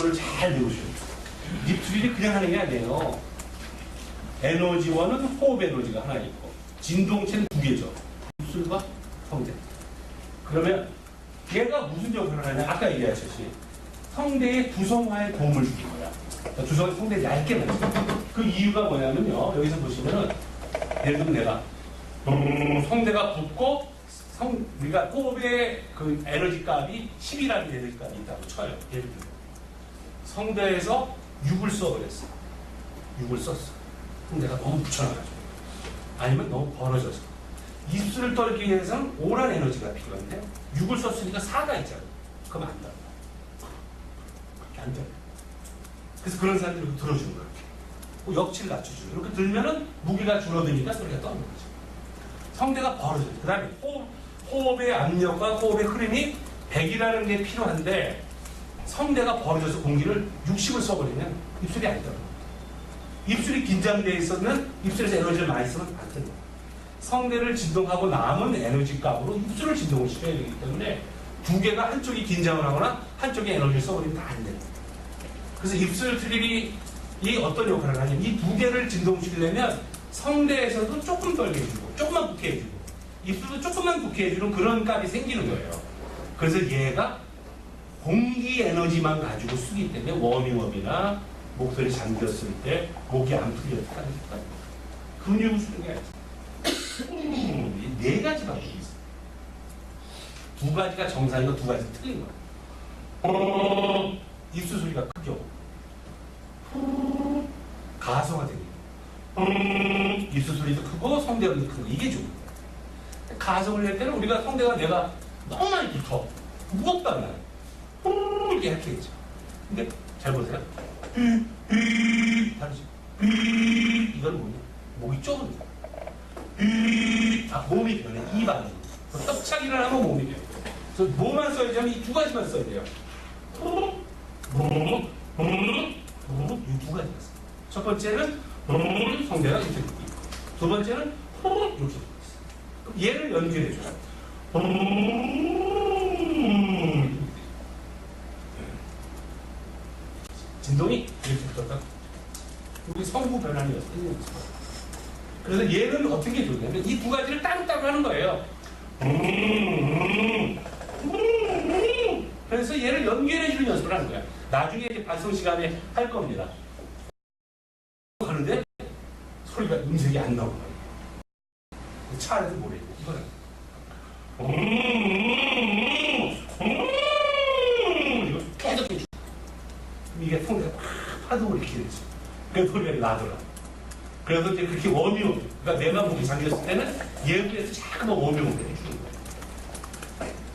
알려주셔요. 립트릴이 그냥 하는 게 아니에요. 에너지원은 호흡 에너지가 하나 있고 진동체는 두 개죠. 입술과 성대. 그러면 얘가 무슨 역할을 하냐? 아까 얘기하셨지. 성대의 두성화에 도움을 주는 거야. 그러니까 두성화 성대 얇게 만들어. 그 이유가 뭐냐면요. 여기서 보시면은 예를 들면 내가 음, 성대가 붓고 성, 우리가 호흡의 그 에너지 값이 10이라는 에너지 값이 있다고 쳐요. 예를 들면 성대에서 6을 써버렸어. 6을 썼어. 성대가 너무 붙여놔가지고. 아니면 너무 벌어져서. 입술을 떨기 위해서는 5란 에너지가 필요한데 6을 썼으니까 4가 있잖아. 그럼 안 돼. 그렇게 안 돼. 그래서 그런 사람들이 들어주는 거야. 이렇게. 그 역치를 낮춰주고 이렇게 들면은 무게가 줄어드니까 소리가 떠는 거죠. 성대가 벌어져요. 그 다음에 호흡, 호흡의 압력과 호흡의 흐름이 100이라는 게 필요한데 성대가 벌어져서 공기를 60을 써버리면 입술이 안 떠요. 입술이 긴장되어 있었는 입술에서 에너지를 많이 쓰면 안 됩니다. 성대를 진동하고 남은 에너지 값으로 입술을 진동을 시켜야 되기 때문에 두 개가 한쪽이 긴장을 하거나 한쪽이 에너지를 써버리면 다안 돼요. 그래서 입술 트립이 이 어떤 역할을 하냐면 이 두 개를 진동시키려면 성대에서도 조금 덜게 해주고 조금만 붓게 해주고 입술도 조금만 붓게 해주는 그런 값이 생기는 거예요. 그래서 얘가 공기 에너지만 가지고 쓰기 때문에 워밍업이나 목소리 잠겼을 때 목이 안 풀렸다는 거 근육을 쓰는 게 아니에요. 이네 가지 방법이 있어요. 두 가지가 정상이고 두 가지 틀린 거예요. 입술 소리가 크죠. 가소가 되고 입술 소리도 크고 성대가 크고 이게 좋은 거예요. 가성을 낼 때는 우리가 성대가 내가 너무 많이 붙어 나 이렇게 이렇게 했죠. 근데 잘 보세요. 다르죠. 이건 뭐냐? 목이 좁은 거야. 아, 몸이 변해. 이 반응. 떡차기를 하면 몸이 변해. 그래서 뭐만 써야지 하면 이 두 가지만 써야 돼요. 이두 가지가 있어요. 첫 번째는 성대가 이렇게 있고, 두 번째는 이렇게 있어요. 얘를 연결해 줘요. 진동이 이렇게 붙었다. 우리 성부 변환이었어요. 그래서 얘는 어떻게 좋냐면 이 두 가지를 따로따로 하는 거예요. 그래서 얘를 연결해 주는 연습을 하는 거야. 나중에 이제 발성 시간에 할 겁니다. 하는데 소리가 음색이 안 나오는 거예요. 차 안에서 뭐래? 이거는. 이거 계속 해줘. 그럼 이게 팍 파동을 이렇게 되지. 그 소리가 나더라. 그래서 이제 그렇게 워밍업. 그러니까 내가 목이 잠겼을 때는 비해서 자꾸만 워밍업 돼.